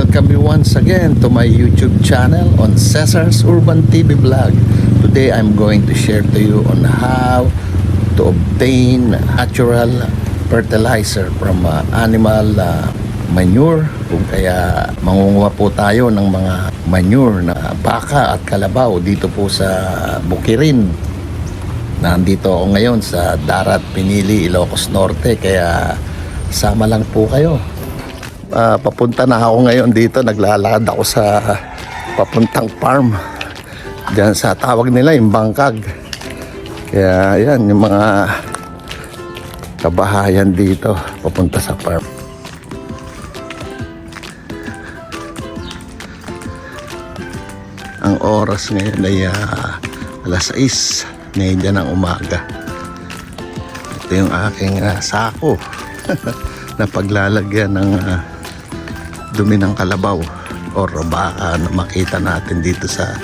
welcome you once again to my YouTube channel on Cesar's Urban TV Vlog. Today I'm going to share to you on how to obtain natural fertilizer from uh, animal uh, manure kung kaya mangunguha po tayo ng mga manure na baka at kalabaw dito po sa Bukirin Nandito ako ngayon sa Darat Pinili, Ilocos Norte kaya sama lang po kayo. Ah, papunta na ako ngayon dito, naglalakad ako sa papuntang farm. Diyan sa tawag nila yung bangkag. Kaya yan, yung mga kabahayan dito papunta sa farm. Ang oras ngayon ay ah, alas 6 ngayon ng umaga. Ito yung aking ah, sako na paglalagyan ng ah, dumi ng kalabaw or baka na makita natin dito sa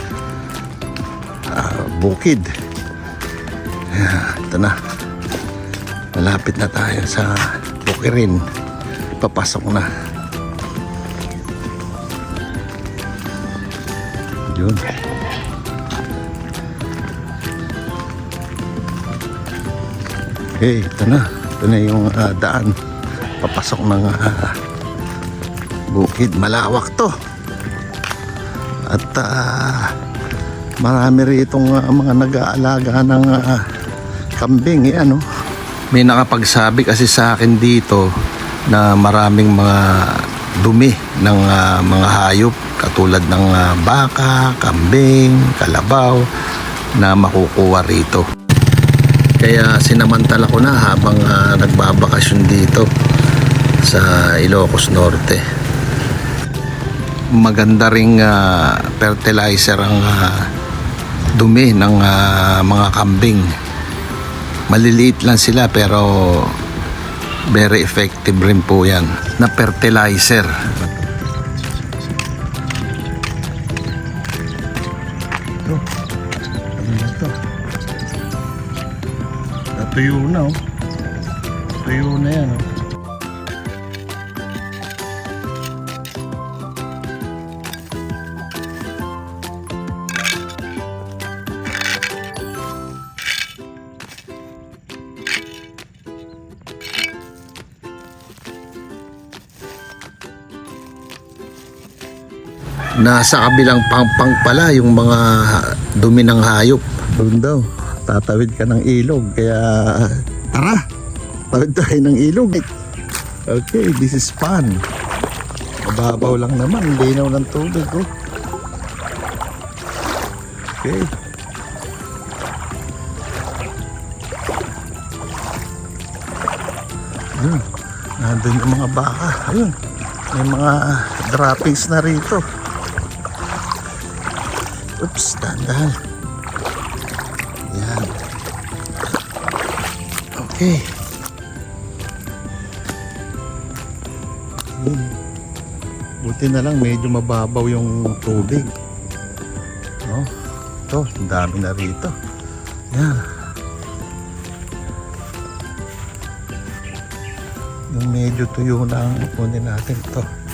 ah, bukid. Ito na. Malapit na tayo sa bukirin. Papasok na. Yun. Okay, ito na. Ito na yung ah, daan. Papasok ng ah, bukid. Malawak to. At ah, marami ritong ah, mga nag-aalaga ng ah, kambing. Yan, no? May nakapagsabi kasi sa akin dito na maraming mga dumi ng ah, mga hayop katulad ng ah, baka, kambing, kalabaw na makukuha rito. Kaya sinamantala ko na habang ah, nagbabakasyon dito sa Ilocos Norte. Maganda ring ah, fertilizer ang ah, dumi ng ah, mga kambing. Maliliit lang sila pero very effective rin po yan na fertilizer. Ito, na to? Natuyo na oh. Tuyo na yan oh. Nasa kabilang pangpang pala yung mga dumi ng hayop. Doon daw, tatawid ka ng ilog. Kaya, tara, tawid tayo ng ilog. Okay, this is fun. Mababaw lang naman, linaw ng tubig. Oh. Okay. Ayun, nandun yung mga baka. Ayun, may mga droppings na rito. Oops, dahan-dahan. Yan. Okay. Yun. Buti na lang medyo mababaw yung tubig. No? Ito, dami na rito. Yan. Yung medyo tuyo na ang kunin natin ito.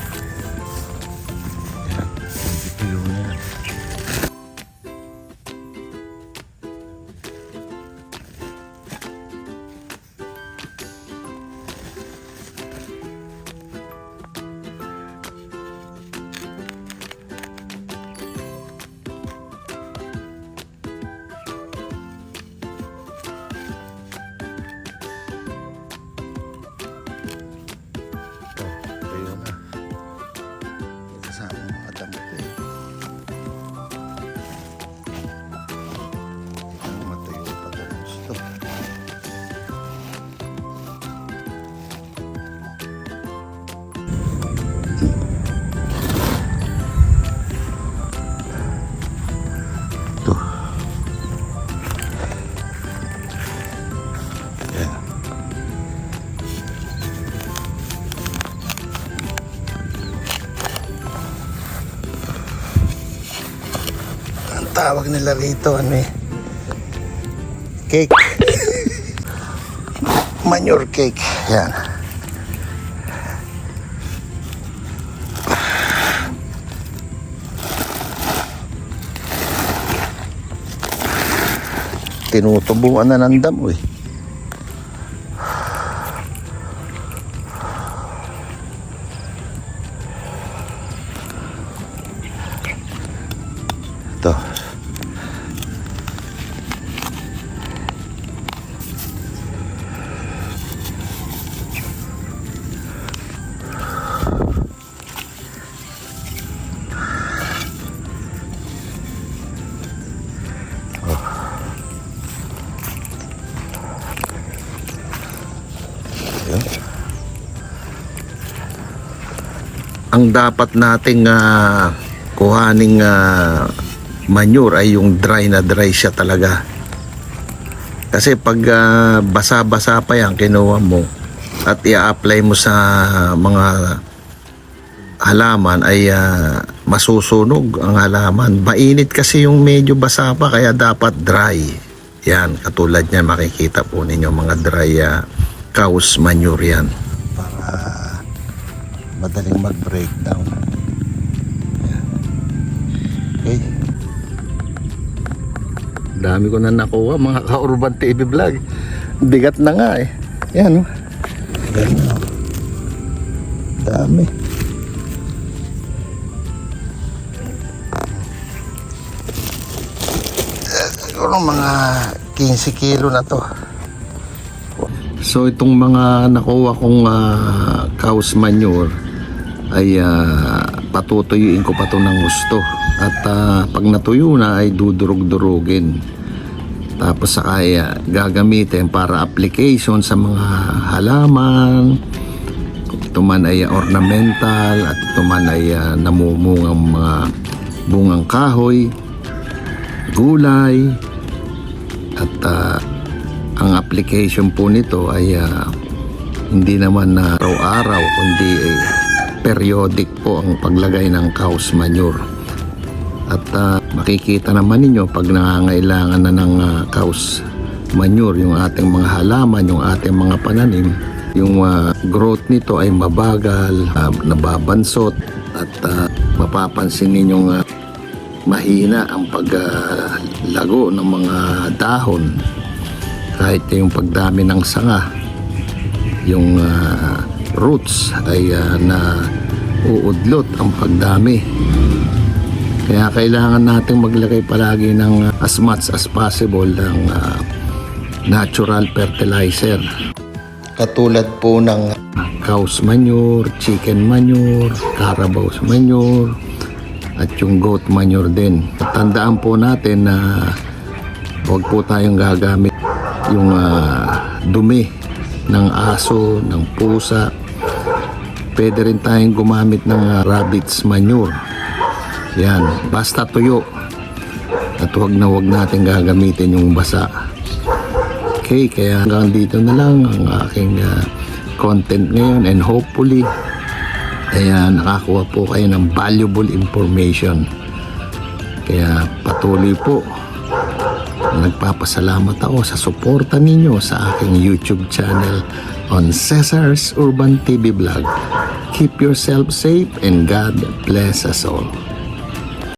tawag nila rito ano eh. Cake. Manure cake. Yan. Tinutubungan na ng damo eh. Ang dapat nating ah, kuhaning ah, manure ay yung dry na dry siya talaga. Kasi pag ah, basa-basa pa yan, kinuha mo at i-apply mo sa mga halaman ay ah, masusunog ang halaman. Mainit kasi yung medyo basa pa kaya dapat dry. Yan, katulad niyan makikita po ninyo mga dry ah, cow's manure yan. Madaling mag-breakdown. Okay. Dami ko na nakuha mga ka-urban TV vlog. Bigat na nga eh. Yan oh. Oh. Dami. Eh, Siguro mga 15 kilo na to. So itong mga nakuha kong ah, cow's manure ay ah, patutuyuin ko pa to ng gusto. At ah, pag natuyo na ay dudurog-durugin. Tapos saka ay ah, gagamitin para application sa mga halaman. Ito man ay ornamental at ito man ay ah, namumungang mga bungang kahoy, gulay, at ah, ang application po nito ay ah, hindi naman na araw-araw kundi eh, periodic po ang paglagay ng cow's manure. At ah, makikita naman ninyo pag nangangailangan na ng ah, cow's manure yung ating mga halaman, yung ating mga pananim, yung ah, growth nito ay mabagal, ah, nababansot at ah, mapapansin ninyong ah, mahina ang paglago ng mga dahon kahit yung pagdami ng sanga yung ah, roots ay ah, na uudlot ang pagdami kaya kailangan nating maglagay palagi ng ah, as much as possible ng ah, natural fertilizer katulad po ng cow's manure, chicken manure, carabao's manure at yung goat manure din. Tandaan po natin na huwag po tayong gagamit yung ah, dumi ng aso, ng pusa. Pwede rin tayong gumamit ng ah, rabbit's manure. Yan, basta tuyo. At huwag na huwag natin gagamitin yung basa. Okay, kaya hanggang dito na lang ang aking ah, content ngayon and hopefully kaya nakakuha po kayo ng valuable information. Kaya patuloy po. Nagpapasalamat ako sa suporta ninyo sa aking YouTube channel on Cesar's Urban TV Vlog. Keep yourself safe and God bless us all.